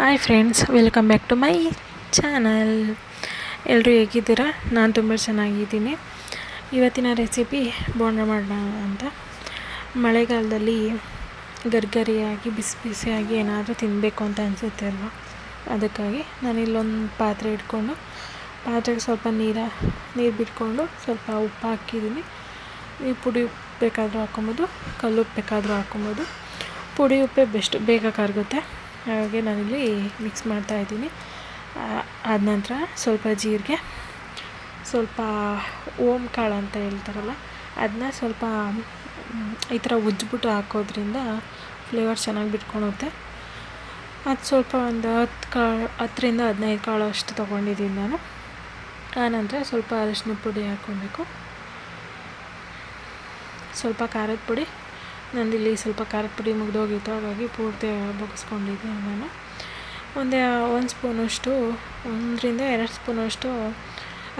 Hi friends welcome back to my channel ಎಲ್ಲರೂ ಹೇಗಿದ್ದೀರಾ? ನಾನು ತುಂಬ ಚೆನ್ನಾಗಿದ್ದೀನಿ. ಇವತ್ತಿನ ರೆಸಿಪಿ ಬೋಂಡ ಮಾಡೋಣ ಅಂತ. ಮಳೆಗಾಲದಲ್ಲಿ ಗರ್ಗರಿಯಾಗಿ ಬಿಸಿ ಬಿಸಿಯಾಗಿ ಏನಾದರೂ ತಿನ್ನಬೇಕು ಅಂತ ಅನಿಸುತ್ತೆ ಅಲ್ವಾ? ಅದಕ್ಕಾಗಿ ನಾನು ಇಲ್ಲೊಂದು ಪಾತ್ರೆ ಇಟ್ಕೊಂಡು, ಪಾತ್ರೆಗೆ ಸ್ವಲ್ಪ ನೀರ, ನೀರು ಬಿಟ್ಕೊಂಡು ಸ್ವಲ್ಪ ಉಪ್ಪು ಹಾಕಿದ್ದೀನಿ. ನೀವು ಪುಡಿ ಉಪ್ಪು ಬೇಕಾದರೂ ಹಾಕ್ಕೊಬೋದು, ಕಲ್ಲು ಉಪ್ಪು ಬೇಕಾದರೂ ಹಾಕ್ಕೊಬೋದು. ಪುಡಿ ಉಪ್ಪೇ ಬೆಸ್ಟ್ ಬೇಗ ಕರಗುತ್ತೆ. ಹಾಗೆ ನಾನಿಲ್ಲಿ ಮಿಕ್ಸ್ ಮಾಡ್ತಾಯಿದ್ದೀನಿ ಆದ ನಂತರ ಸ್ವಲ್ಪ ಜೀರಿಗೆ, ಸ್ವಲ್ಪ ಓಮ್ ಕಾಳು ಅಂತ ಹೇಳ್ತಾರಲ್ಲ ಅದನ್ನ ಸ್ವಲ್ಪ ಈ ಥರ ಉಜ್ಜಿಬಿಟ್ಟು ಹಾಕೋದ್ರಿಂದ ಫ್ಲೇವರ್ ಚೆನ್ನಾಗಿ ಬಿಟ್ಕೊಳುತ್ತೆ. ಅದು ಸ್ವಲ್ಪ ಒಂದು ಹತ್ತು ಕಾಳು, ಹತ್ತರಿಂದ ಹದಿನೈದು ಕಾಳು ಅಷ್ಟು ತೊಗೊಂಡಿದ್ದೀನಿ ನಾನು. ಆನಂತರ ಸ್ವಲ್ಪ ಅರಿಶಿನ ಪುಡಿ ಹಾಕ್ಕೊಬೇಕು. ಸ್ವಲ್ಪ ಖಾರದ ಪುಡಿ ನಂದಿಲ್ಲಿ ಸ್ವಲ್ಪ ಖಾರದ ಪುಡಿ ಮುಗಿದೋಗಿತ್ತು, ಹಾಗಾಗಿ ಪೂರ್ತಿ ಬಗ್ಸ್ಕೊಂಡಿದ್ದೆ ನಾನು. ಒಂದೇ, ಒಂದು ಸ್ಪೂನಷ್ಟು, ಒಂದರಿಂದ ಎರಡು ಸ್ಪೂನಷ್ಟು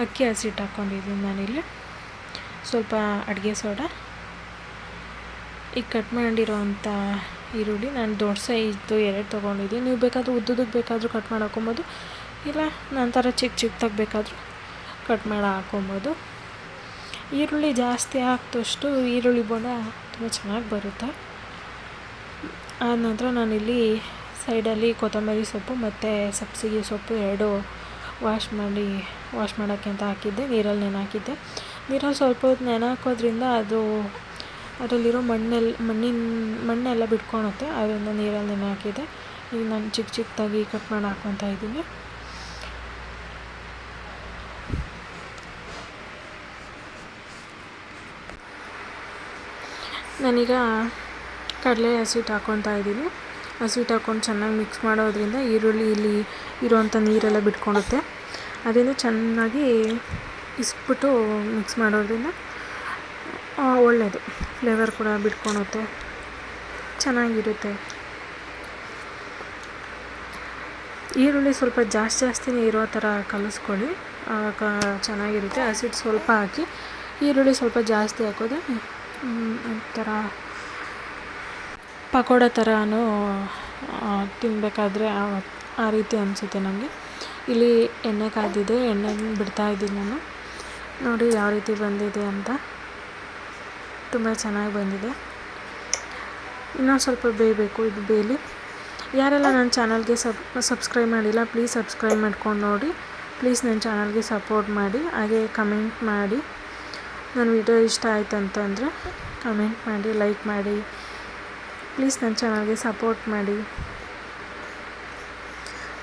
ಅಕ್ಕಿ ಹಸಿಟ್ಟು ಹಾಕ್ಕೊಂಡಿದ್ದೀನಿ ನಾನಿಲ್ಲಿ. ಸ್ವಲ್ಪ ಅಡುಗೆ ಸೋಡಾ. ಈಗ ಕಟ್ ಮಾಡಿರೋವಂಥ ಈರುಳ್ಳಿ ನಾನು ದೊಡ್ಡ ಸೈಜ್ದು ಎರಡು ತೊಗೊಂಡಿದ್ದೀನಿ ನೀವು ಬೇಕಾದರೂ ಉದ್ದುದಕ್ಕೆ ಬೇಕಾದರೂ ಕಟ್ ಮಾಡಿ ಹಾಕೊಬೋದು ಇಲ್ಲ, ನಂತರ ಚಿಕ್ಕ ಚಿಕ್ಕದಾಗಿ ಬೇಕಾದರೂ ಕಟ್ ಮಾಡಿ ಹಾಕೊಬೋದು ಈರುಳ್ಳಿ ಜಾಸ್ತಿ ಹಾಕಿದಷ್ಟು ಈರುಳ್ಳಿ ಬೋಂಡ ತುಂಬ ಚೆನ್ನಾಗಿ ಬರುತ್ತೆ. ಆದ ನಂತರ ನಾನಿಲ್ಲಿ ಸೈಡಲ್ಲಿ ಕೊತ್ತಂಬರಿ ಸೊಪ್ಪು ಮತ್ತು ಸಬ್ಸಿಗೆ ಸೊಪ್ಪು ಎರಡು ವಾಶ್ ಮಾಡಿ, ವಾಶ್ ಮಾಡೋಕ್ಕೆ ಅಂತ ಹಾಕಿದ್ದೆ. ನೀರಲ್ಲಿ ನೆನೆ ಹಾಕಿದ್ದೆ ನೀರಲ್ಲಿ ಸ್ವಲ್ಪ ಹೊತ್ತು ನೆನೆ ಹಾಕೋದ್ರಿಂದ ಅದು, ಅದರಲ್ಲಿರೋ ಮಣ್ಣೆಲ್ಲ ಮಣ್ಣಿನ, ಮಣ್ಣೆಲ್ಲ ಬಿಟ್ಕೊಳುತ್ತೆ ಅದರಿಂದ ನೀರಲ್ಲಿ ನೆನೆ ಹಾಕಿದ್ದೆ ಈಗ ನಾನು ಚಿಕ್ಕ ಚಿಕ್ಕದಾಗಿ ಕಟ್ ಮಾಡಿ ಹಾಕ್ಕೊತಾ ಇದ್ದೀನಿ. ನಾನೀಗ ಕಡಲೆ ಹಸಿಟ್ಟು ಹಾಕ್ಕೊತಾ ಇದ್ದೀನಿ. ಹಸಿಟ್ಟು ಹಾಕ್ಕೊಂಡು ಚೆನ್ನಾಗಿ ಮಿಕ್ಸ್ ಮಾಡೋದ್ರಿಂದ ಈರುಳ್ಳಿ ಇಲ್ಲಿ ಇರೋವಂಥ ನೀರೆಲ್ಲ ಬಿಟ್ಕೊಳುತ್ತೆ ಅದನ್ನು ಚೆನ್ನಾಗಿ ಇಸ್ಬಿಟ್ಟು ಮಿಕ್ಸ್ ಮಾಡೋದ್ರಿಂದ ಒಳ್ಳೆಯದು ಫ್ಲೇವರ್ ಕೂಡ ಬಿಟ್ಕೊಳುತ್ತೆ. ಚೆನ್ನಾಗಿರುತ್ತೆ. ಈರುಳ್ಳಿ ಸ್ವಲ್ಪ ಜಾಸ್ತಿ ಜಾಸ್ತಿನೇ ಇರೋ ಥರ ಕಲಿಸ್ಕೊಳ್ಳಿ. ಆವಾಗ ಚೆನ್ನಾಗಿರುತ್ತೆ. ಹಸಿಟ್ಟು ಸ್ವಲ್ಪ ಹಾಕಿ ಈರುಳ್ಳಿ ಸ್ವಲ್ಪ ಜಾಸ್ತಿ ಹಾಕೋದ್ರೆ ಒಂಥರ ಪಕೋಡ ಥರನೂ ತಿನ್ನಬೇಕಾದ್ರೆ ಆ ರೀತಿ ಅನಿಸುತ್ತೆ ನನಗೆ ಇಲ್ಲಿ ಎಣ್ಣೆ ಕಾದಿದೆ ಎಣ್ಣೆ ಬಿಡ್ತಾ ಇದ್ದೀನಿ ನಾನು. ನೋಡಿ ಯಾವ ರೀತಿ ಬಂದಿದೆ ಅಂತ. ತುಂಬ ಚೆನ್ನಾಗಿ ಬಂದಿದೆ. ಇನ್ನೊಂದು ಸ್ವಲ್ಪ ಬೇಯಬೇಕು, ಇದು ಬೇಯಲಿ. ಯಾರೆಲ್ಲ ನನ್ನ ಚಾನಲ್ಗೆ ಸಬ್, ಸಬ್ಸ್ಕ್ರೈಬ್ ಮಾಡಿಲ್ಲ, ಪ್ಲೀಸ್ ಸಬ್ಸ್ಕ್ರೈಬ್ ಮಾಡ್ಕೊಂಡು ನೋಡಿ. ಪ್ಲೀಸ್ ನನ್ನ ಚಾನಲ್ಗೆ ಸಪೋರ್ಟ್ ಮಾಡಿ, ಹಾಗೆ ಕಮೆಂಟ್ ಮಾಡಿ. ನನ್ನ ವಿಡಿಯೋ ಇಷ್ಟ ಆಯಿತು ಅಂತಂದರೆ ಕಮೆಂಟ್ ಮಾಡಿ ಲೈಕ್ ಮಾಡಿ. ಪ್ಲೀಸ್ ನನ್ನ ಚಾನಲ್ಗೆ ಸಪೋರ್ಟ್ ಮಾಡಿ.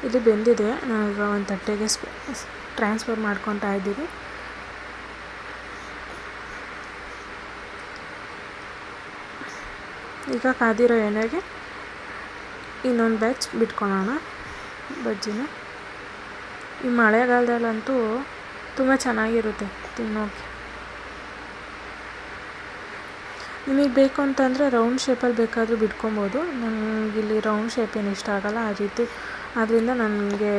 ಇದು ಬೆಂದಿದೆ. ನಾವೀಗ ಒಂದು ತಟ್ಟೆಗೆ ಟ್ರಾನ್ಸ್ಫರ್ ಮಾಡ್ಕೊತಾ ಇದ್ದೀವಿ ಈಗ ಕಾದಿರೋ ಎಣ್ಣೆಗೆ ಇನ್ನೊಂದು ಬ್ಯಾಚ್ ಬಿಟ್ಕೊಳೋಣ ಬಜ್ಜಿನ. ಈ ಮಳೆಗಾಲದಲ್ಲಂತೂ ತುಂಬ ಚೆನ್ನಾಗಿರುತ್ತೆ ತಿನ್ನೋಕ್ಕೆ ನಿಮಗೆ ಬೇಕು ಅಂತಂದರೆ ರೌಂಡ್ ಶೇಪಲ್ಲಿ ಬೇಕಾದರೂ ಬಿಟ್ಕೊಬೋದು. ನನಗಿಲ್ಲಿ ರೌಂಡ್ ಶೇಪ್ ಏನು ಇಷ್ಟ ಆಗಲ್ಲ, ಆ ರೀತಿ. ಆದ್ದರಿಂದ ನನಗೆ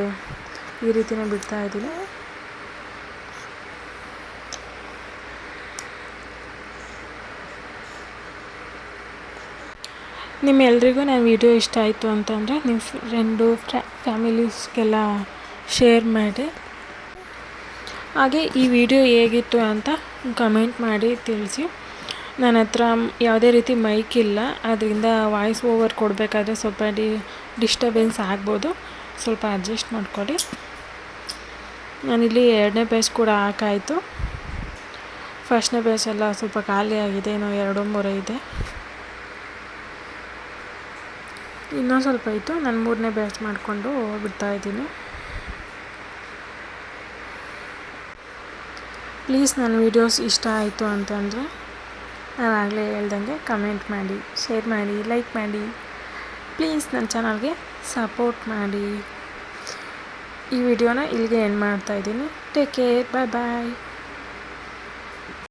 ಈ ರೀತಿಯೇ ಬಿಡ್ತಾ ಇದ್ದೀನಿ. ನಿಮ್ಮೆಲ್ರಿಗೂ ನನ್ನ ವಿಡಿಯೋ ಇಷ್ಟ ಆಯಿತು ಅಂತಂದರೆ ನಿಮ್ಮ ಫ್ರೆಂಡು ಫ್ಯಾಮಿಲೀಸ್ಗೆಲ್ಲ ಶೇರ್ ಮಾಡಿ. ಹಾಗೆ ಈ ವಿಡಿಯೋ ಹೇಗಿತ್ತು ಅಂತ ಕಮೆಂಟ್ ಮಾಡಿ ತಿಳಿಸಿ. ನನ್ನ ಹತ್ರ ಯಾವುದೇ ರೀತಿ ಮೈಕ್ ಇಲ್ಲ. ಅದರಿಂದ ವಾಯ್ಸ್ ಓವರ್ ಕೊಡಬೇಕಾದ್ರೆ ಸ್ವಲ್ಪ ಡಿ ಡಿಸ್ಟರ್ಬೆನ್ಸ್ ಆಗ್ಬೋದು. ಸ್ವಲ್ಪ ಅಡ್ಜಸ್ಟ್ ಮಾಡ್ಕೊಳ್ಳಿ. ನಾನಿಲ್ಲಿ ಎರಡನೇ ಬ್ಯಾಚ್ ಕೂಡ ಹಾಕಾಯಿತು. ಫಸ್ಟ್ನೇ ಬ್ಯಾಚ್ ಎಲ್ಲ ಸ್ವಲ್ಪ ಖಾಲಿ ಆಗಿದೆ. ಏನೋ ಎರಡು ಮೂರು ಇದೆ. ಇನ್ನೂ ಸ್ವಲ್ಪ ಇತ್ತು. ನಾನು ಮೂರನೇ ಬ್ಯಾಚ್ ಮಾಡಿಕೊಂಡು ಬಿಡ್ತಾ ಇದ್ದೀನಿ. ಪ್ಲೀಸ್ ನನ್ನ ವೀಡಿಯೋಸ್ ಇಷ್ಟ ಆಯಿತು ಅಂತಂದರೆ ನಾನು ಆಗಲೇ ಹೇಳ್ದಂಗೆ ಕಮೆಂಟ್ ಮಾಡಿ ಶೇರ್ ಮಾಡಿ ಲೈಕ್ ಮಾಡಿ. ಪ್ಲೀಸ್ ನನ್ನ ಚಾನಲ್ಗೆ ಸಪೋರ್ಟ್ ಮಾಡಿ. ಈ ವಿಡಿಯೋನ ಇಲ್ಲಿಗೆ ಎಂಡ್ ಮಾಡ್ತಾಯಿದ್ದೀನಿ ಟೇಕ್ ಕೇರ್ ಬಾಯ್ ಬಾಯ್